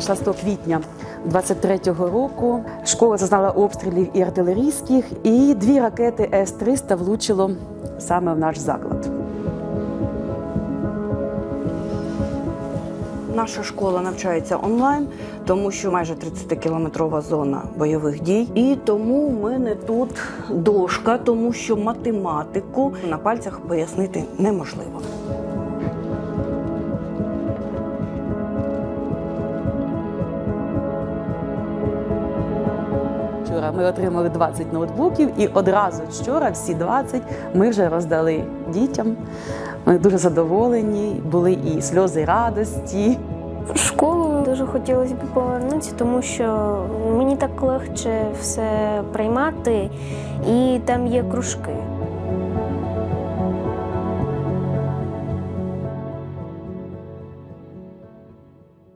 6 квітня 23-го року школа зазнала обстрілів і артилерійських, і дві ракети С-300 влучило саме в наш заклад. Наша школа навчається онлайн, тому що майже 30-кілометрова зона бойових дій. І тому в мене тут дошка, тому що математику на пальцях пояснити неможливо. Вчора ми отримали 20 ноутбуків, і одразу вчора всі 20 ми вже роздали дітям. Ми дуже задоволені, були і сльози радості. В школу дуже хотілося б повернутися, тому що мені так легше все приймати, і там є кружки.